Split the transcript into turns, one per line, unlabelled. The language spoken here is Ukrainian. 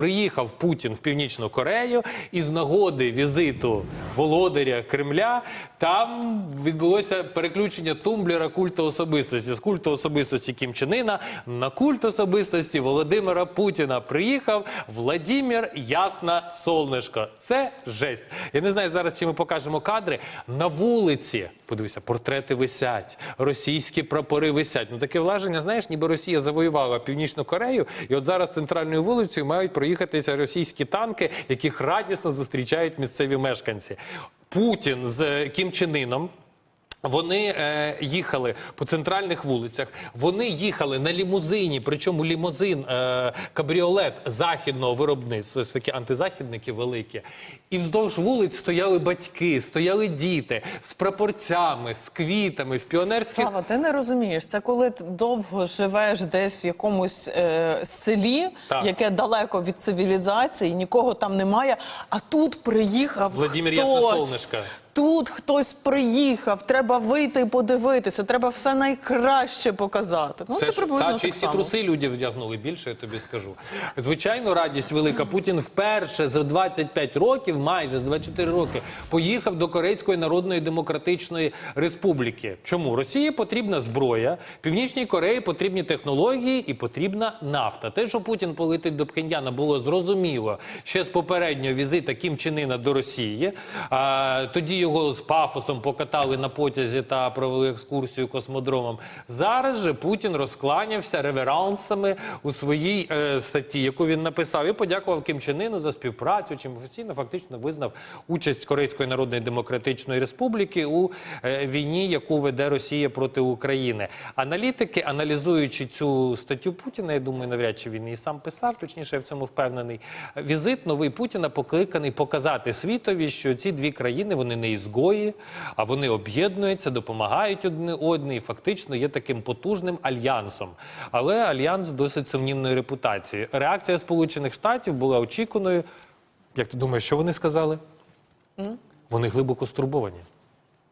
Приїхав Путін в Північну Корею і з нагоди візиту володаря Кремля там відбулося переключення тумблера культу особистості з культу особистості Кім Чен Ына на культ особистості Володимира Путіна. Приїхав Владімір Ясна Солнишко. Це жесть. Я не знаю зараз, чи ми покажемо кадри на вулиці. Подивися, портрети висять, російські прапори висять. Ну таке враження, знаєш, ніби Росія завоювала Північну Корею, і от зараз центральною вулицею мають проїхатися російські танки, яких радісно зустрічають місцеві мешканці. Путін з Кім Чен Іном вони е, їхали по центральних вулицях. Вони їхали на лімузині, причому лімузин е, кабріолет західного виробництва, це такі антизахідники великі. І вздовж вулиць стояли батьки, стояли діти з прапорцями, з квітами в піонерських
Слава, ти не розумієш. Це коли ти довго живеш десь в якомусь е, селі,
Так.
яке далеко від цивілізації, нікого там немає. А тут приїхав
Владимир
хтось.
Ясносолнишко.
Тут хтось приїхав, треба вийти і подивитися, треба все найкраще показати. Ну це,
ж-
приблизно
та,
так
чи всі
само.
труси люди вдягнули більше, я тобі скажу. Звичайно, радість велика. Путін вперше за 25 років, майже за 24 роки, поїхав до Корейської Народної Демократичної Республіки. Чому Росії потрібна зброя, Північній Кореї потрібні технології і потрібна нафта. Те, що Путін полетить до Пхеньяна, було зрозуміло ще з попереднього візита Кім Чен Іна до Росії. А, тоді його з пафосом покатали на потязі та провели екскурсію космодромом. Зараз же Путін розкланявся реверансами у своїй е, статті, яку він написав, і подякував Кім Чен Іну за співпрацю, чим офіційно фактично визнав участь Корейської Народної Демократичної Республіки у е, війні, яку веде Росія проти України. Аналітики, аналізуючи цю статтю Путіна, я думаю, навряд чи він її сам писав, точніше, я в цьому впевнений. Візит новий Путіна покликаний показати світові, що ці дві країни вони не ізгої, а вони об'єднуються, допомагають одне одне і фактично є таким потужним альянсом. Але альянс досить сумнівної репутації. Реакція Сполучених Штатів була очікуваною. Як ти думаєш, що вони сказали? Вони глибоко стурбовані.